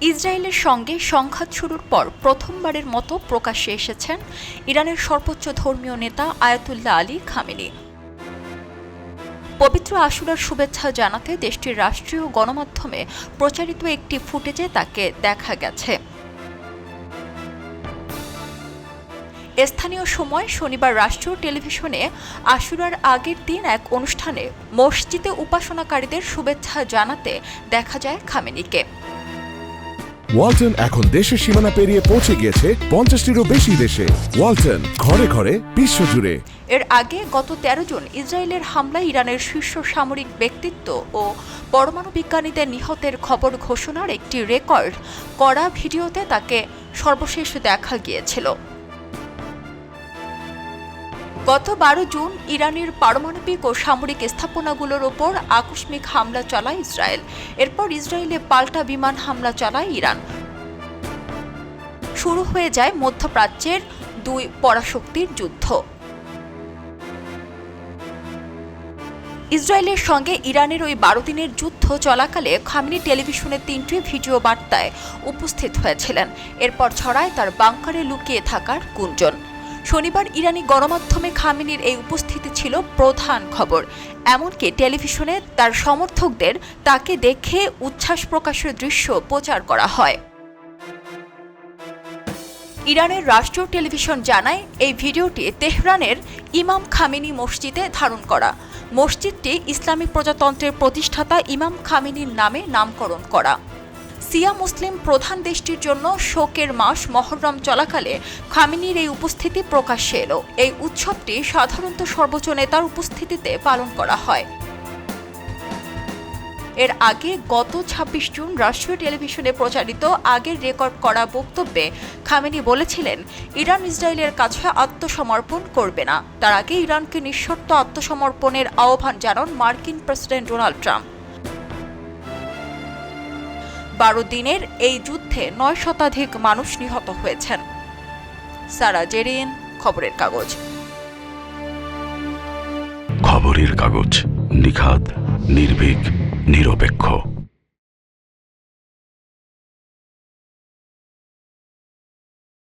ইসরায়েলের সঙ্গে সংঘাত শুরুর পর প্রথমবারের মতো প্রকাশ্যে এসেছেন ইরানের সর্বোচ্চ ধর্মীয় নেতা আয়াতুল্লাহ আলী খামেনি। পবিত্র আশুরার শুভেচ্ছা জানাতে দেশটির রাষ্ট্রীয় গণমাধ্যমে প্রচারিত একটি ফুটেজে তাকে দেখা গেছে। স্থানীয় সময় শনিবার রাষ্ট্রীয় টেলিভিশনে আশুরার আগের দিন এক অনুষ্ঠানে মসজিদে উপাসনাকারীদের শুভেচ্ছা জানাতে দেখা যায় খামেনিকে। ওয়ালটন এখন দেশের সীমানা পেরিয়ে পৌঁছে গিয়েছে পঞ্চাশটিরও বেশি দেশে। ওয়ালটন, ঘরে ঘরে, বিশ্বজুড়ে। এর আগে গত তেরো জন ইসরায়েলের হামলায় ইরানের শীর্ষ সামরিক ব্যক্তিত্ব ও পরমাণু বিজ্ঞানীদের নিহতের খবর ঘোষণার একটি রেকর্ড করা ভিডিওতে তাকে সর্বশেষ দেখা গিয়েছিল। গত বারো জুন ইরানের পারমাণবিক ও সামরিক স্থাপনাগুলোর ওপর আকস্মিক হামলা চালায় ইসরায়েল। এরপর ইসরায়েলে পাল্টা বিমান হামলা চালায় ইরান। শুরু হয়ে যায় মধ্যপ্রাচ্যের দুই পরাশক্তির যুদ্ধ। ইসরায়েলের সঙ্গে ইরানের ওই বারো দিনের যুদ্ধ চলাকালে খামিনি টেলিভিশনের তিনটি ভিডিও বার্তায় উপস্থিত হয়েছিলেন। এরপর ছড়ায় তার বাংকারে লুকিয়ে থাকার গুঞ্জন। শনিবার ইরানি গণমাধ্যমে খামিনির এই উপস্থিতি ছিল প্রধান খবর। এমনকি টেলিভিশনে তার সমর্থকদের তাকে দেখে উচ্ছ্বাস প্রকাশের দৃশ্য প্রচার করা হয়। ইরানের রাষ্ট্রীয় টেলিভিশন জানায়, এই ভিডিওটি তেহরানের ইমাম খামেনি মসজিদে ধারণ করা। মসজিদটি ইসলামী প্রজাতন্ত্রের প্রতিষ্ঠাতা ইমাম খামেনির নামে নামকরণ করা। সিয়া মুসলিম প্রধান দেশটির জন্য শোকের মাস মহরম চলাকালে খামেনির এই উপস্থিতি প্রকাশ্যে এলো। এই উৎসবটি সাধারণত সর্বোচ্চ নেতার উপস্থিতিতে পালন করা হয়। এর আগে গত ২৬ জুন রাষ্ট্রীয় টেলিভিশনে প্রচারিত আগের রেকর্ড করা বক্তব্যে খামেনি বলেছিলেন, ইরান ইসরায়েলের কাছে আত্মসমর্পণ করবে না। তার আগে ইরানকে নিঃশর্ত আত্মসমর্পণের আহ্বান জানান মার্কিন প্রেসিডেন্ট ডোনাল্ড ট্রাম্প। বারো দিনের এই যুদ্ধে নয় শতাধিক মানুষ নিহত হয়েছেন। সারা জেরিন খবরের কাগজ। খবরের কাগজ নিখাদ, নির্ভীক, নিরপেক্ষ।